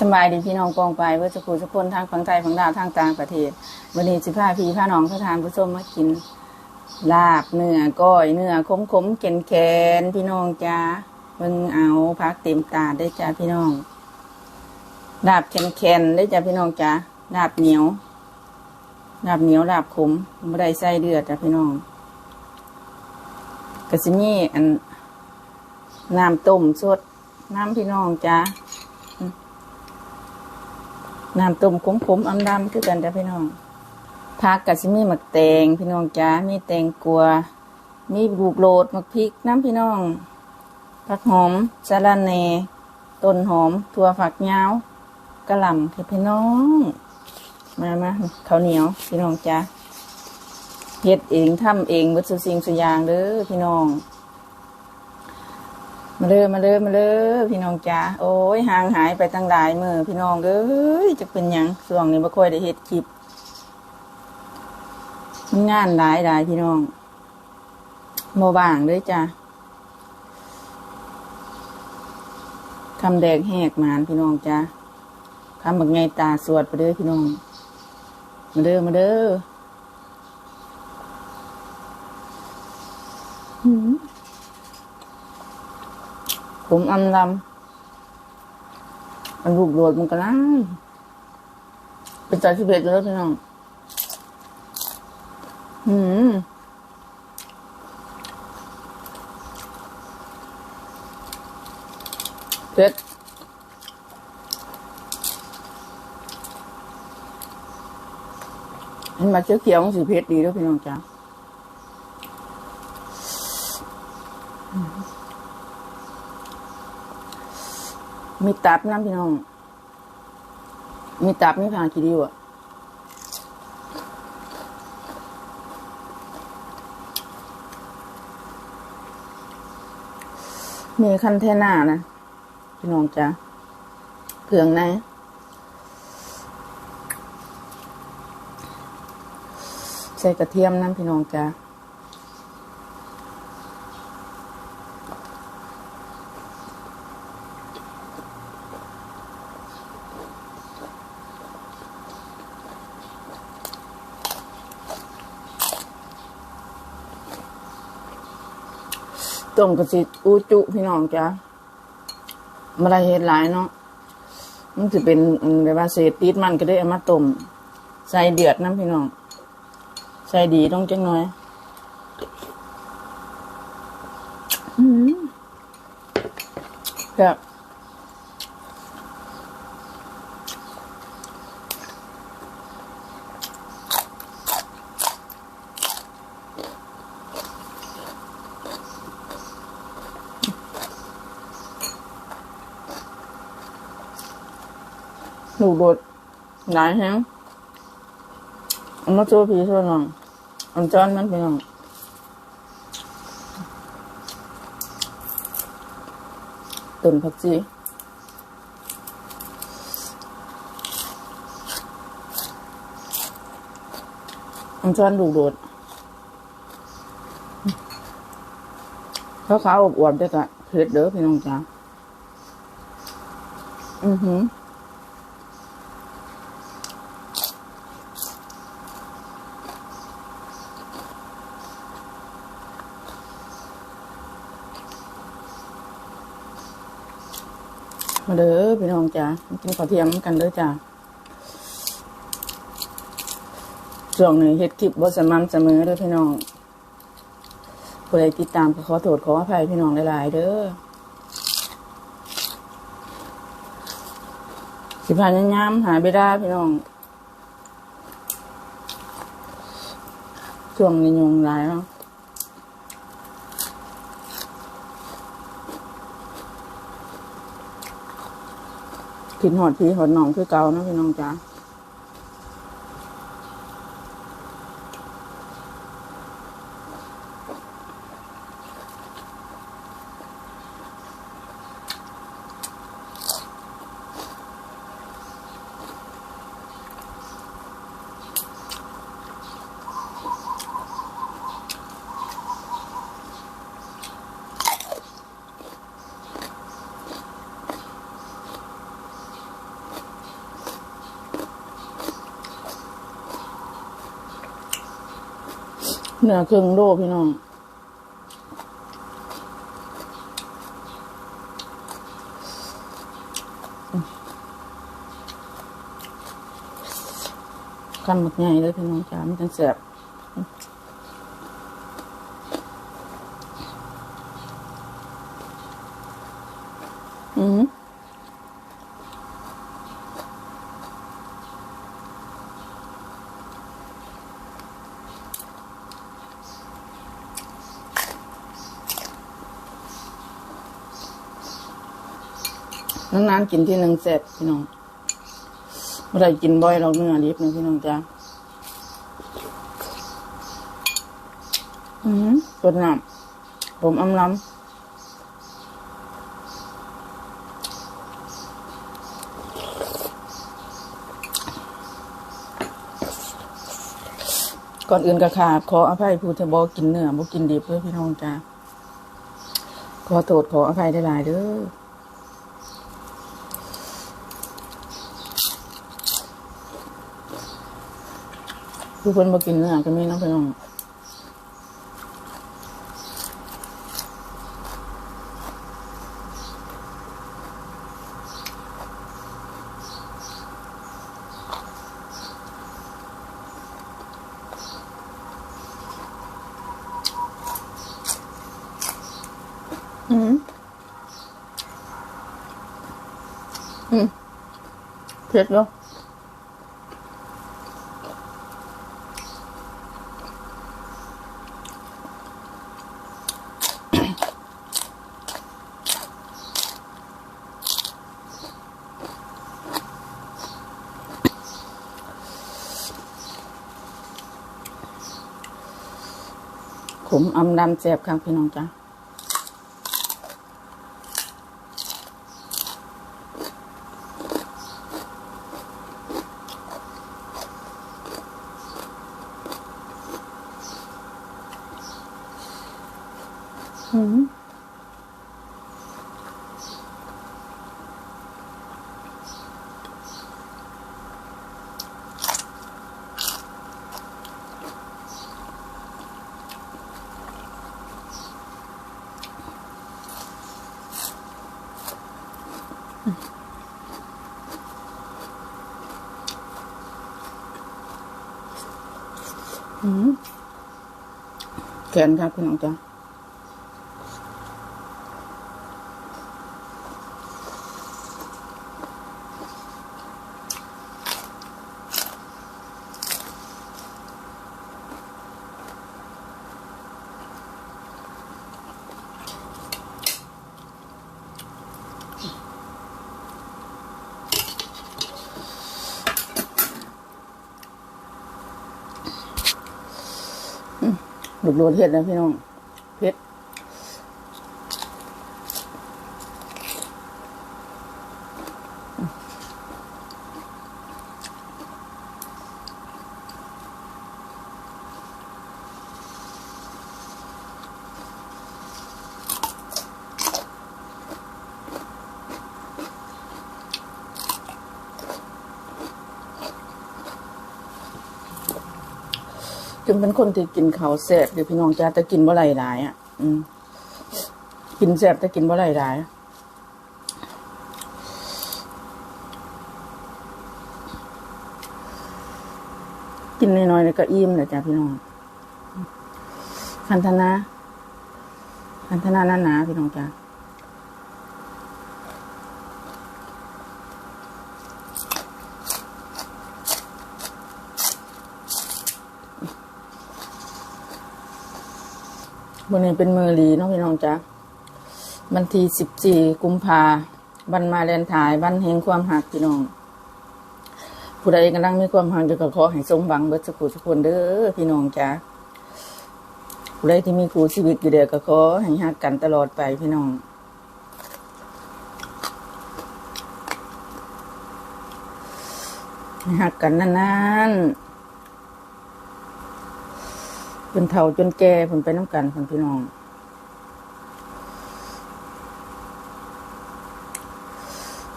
สบายดีพี่น้องกองไปเพื่อจะคูทุกคนทางฝั่งไทยฝั่งลาวทางต่างประเทศวันนี้สิพาพี่พาน้องเขาทานผู้ชมมากิน ลาบเนื้อก้อยเนื้อขมขมๆแกนแกนพี่น้องจ้าเบิ่งเอาพักเต็มตาได้จ้าพี่น้อง ลาบแคนแคนได้จ้าพี่น้องจ้าลาบเหนียว ลาบเหนียวลาบขมไม่ได้ใส่เลือดจ้าพี่น้องกระสิมีอันน้ำต้มสดน้ำพี่น้องจ้า น้ำต้มขมขมๆอำดำคือกันจ้ะพี่น้องผักกะสิมีหมักแตงพี่น้องจ้ามีแตงกัว มีลูกโลดหมักพริกน้ำพี่น้องผักหอมสะระแหน่ต้นหอมถั่วฝักยาวกระหล่ำค่ะพี่น้อง มามาข้าวเหนียวพี่น้องจ้าเฮ็ดเองทำเองวัตถุสิ่งสุอยางเด้อพี่น้อง มาเลยมาเลยมาเลยพี่น้องจ้าโอ้ยห่างหายไปตั้งหลายมือพี่น้องเอ้ยจะเป็นยังช่วงนี้ไม่ค่อยได้เฮ็ดคลิปมันงานหลายหลายพี่น้องโมบางเลยจ้าคำแดงแหกหมานพี่น้องจ้าคำบักไงตาสวดไปเด้อพี่น้อง มาเด้อมาเด้อหืม ผมอำลำมันรูปโรดมันก็นั่งเป็นใจที่เบ็ดเลยพี่น้อง อืมเผ็ดเห็นมาเชื้อเขียวๆมันสีเผ็ดดีด้วยพี่น้องจ้า มีตับน้ำพี่น้อง มีตับมีผ่ากี่ดิวอะมีคันเทน่านะพี่น้องจ้ะเครื่องในใส่กระเทียมน้ำพี่น้องจ้ะ ต้มกระสิอูจุพี่น้องจ้ะมาได้เห็ดหลายเนาะมันจะเป็นแบบว่าเศษติดมันก็ได้เอามาต้มใส่เดือดน้ำพี่น้อง ใส่ดีต้องจังหน่อยอืมแบบ หนูดหลายแฮงเอามาโชว์พี่โชว์น้องอันจอนมันพี่น้องต้นผักชีอันจอนลูกโดดเขาขาวๆอวบๆด้วยกะเผ็ดเด้อพี่น้องจ้าอือหือ มาเด้อพี่น้องจ้ากินข้าวเทียมกันเด้อจ้าช่วงนี้เฮ็ดคลิปบ่สม่ำเสมอเด้อพี่น้องผู้ใดติดตามก็ขอโทษขออภัยพี่น้องหลายๆเด้อสิพานยามหาเวลาพี่น้องช่วงนี้ยุงหลายเนาะ ขินหอดพีหอดหนองคือเก่านะพี่น้องจ้า เนื้อเครื่องโลพี่น้องคำหมดใหญ่เลยพี่น้องจ้ามันจังแสบอืม นานๆกินที่หนึ่งแสบพี่น้องไม่ได้กินบ่อยเราเนื้อดิบนะพี่น้องจ้าอืมตัวน้ำผมอำล้ำก่อนอื่นก็ขาขออภัยผู้ที่บอกกินเนื้อบอกกินดิบเพื่อพี่น้องจ้าขอโทษขออภัยได้หลายเด้อ ผู้คนมากินเนื้อก็มีน้องพี่น้องอืมอืมเผ็ดเนาะ ผมอำดำแสบครับพี่น้องจ้าอืมอืม แขนครับพี่น้องจ้า ลูกโลดเห็ดนะพี่น้องเพชร จึงเป็นคนที่กินข้าวแซ่บเดี๋ยวพี่น้องจ้าแต่กินบ่ไหลหลายอะ อืม กินแซ่บแต่กินบ่ไหลหลายกินน้อยๆเลยก็อิ่มเลยจ้ะพี่น้องคันธนาคันธนาหนาหนาๆพี่น้องจ้า วันนี้เป็นมือรีเนาะพี่น้องจ้ะวันที่สิบสี่กุมภาวันมาแลนถ่ายวันแห่งความหักพี่น้อง ผู้ใดกำลังมีความหักจะก็ขอให้สมหวังเบิดสกผู้สักคนเด้อพี่น้องจ้ะผู้ใดที่มีครูชีวิตอยู่เดียวก็ขอให้หักกันตลอดไปพี่น้องให้หักกันนานๆ คนเฒ่าจนแก่เนไปน้ำกันคนพี่น้อง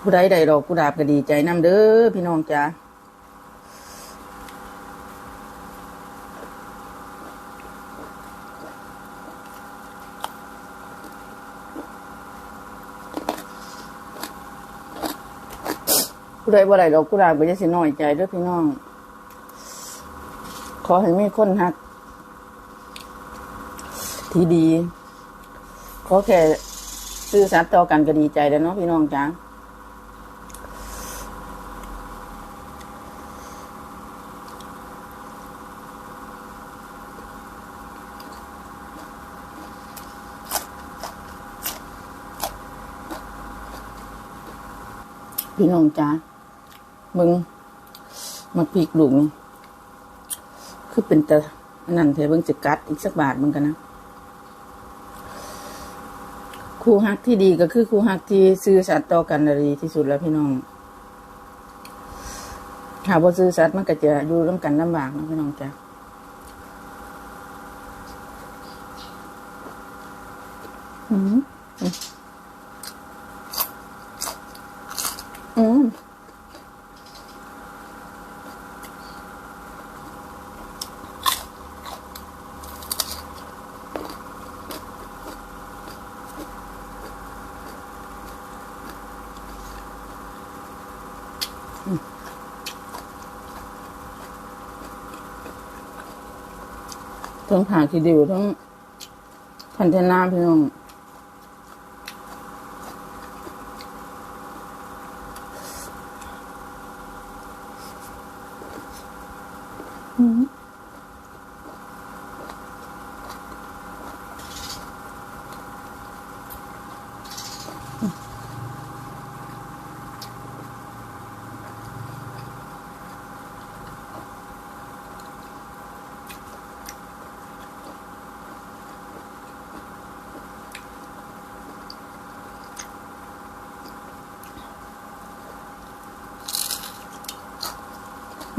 ผู้ใดใดดอกกูดาบก็ดีใจน้ำเด้อพี่น้องจ้าผู้ใดบ่ได้ดอกกูดาบก็จะสิน้อยใจเด้อพี่น้อง ขอให้มีคนหัก ที่ดีขอแค่ซื่อสัตย์ต่อกันก็ดีใจแล้วเนาะพี่น้องจ้าพี่น้องจ้ามึงมาปีกลูกนี่คือเป็นแต่นั่นเทเบิ่งจะกัดอีกสักบาทมึงกันนะ ครูฮักที่ดีก็คือครูฮักที่ซื่อสัตย์ต่อกันดีที่สุดแล้วพี่น้องถ้าบ่ซื่อสัตย์มันก็จะอยู่ร่วมกันลำบากนะพี่น้องจ้ะอืมอืม ทั้งผ่าทีเดียวทั้งพันธนาพี่น้องอืม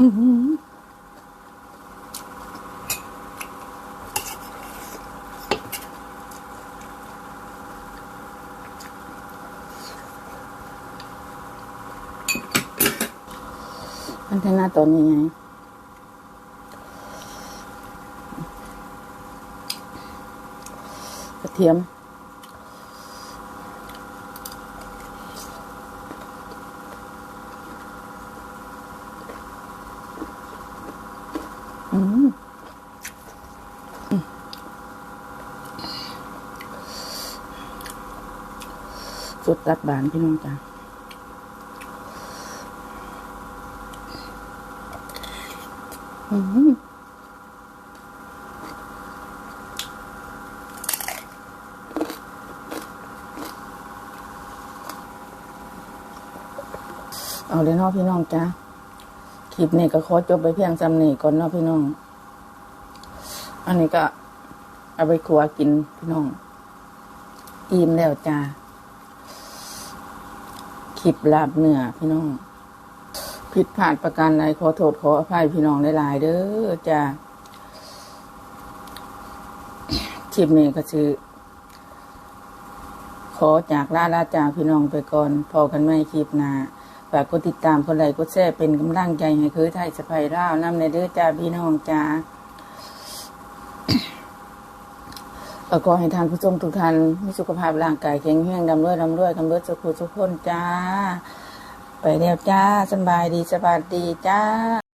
มันธนาตัวนี้ไงกระเทียม อืมอืม สุดตัดบานพี่น้องจ้าอืมเอาเลยเนาะพี่น้องจ้าคลิปนี้ก็ขอจบไปเพียงจำนี้ก่อนเนาะพี่น้อง อันนี้ก็เอาไปครัวกินพี่น้อง อิ่มแล้วจ้า คลิปลาบเนื้อพี่น้อง ผิดพลาดประการใดขอโทษขออภัยพี่น้องหลายๆเด้อจ้าคลิปนี้ก็คือขอจากลาลาจากพี่น้องไปก่อนพอกันไม่คลิปหน้าฝากกดติดตามคนไลค์กดแชร์เป็นกำลังใจให้คือไทยสะพายล่าวนำในเด้อจ้าพี่น้องจ้า ก็ขอให้ทานผู้ชมทุกท่านมีสุขภาพร่างกายแข็งแรงดำด้วยดำด้วยกำเริบสุขุสุขคนจ้า ไปแล้วจ้าสบายดีสบายดีจ้า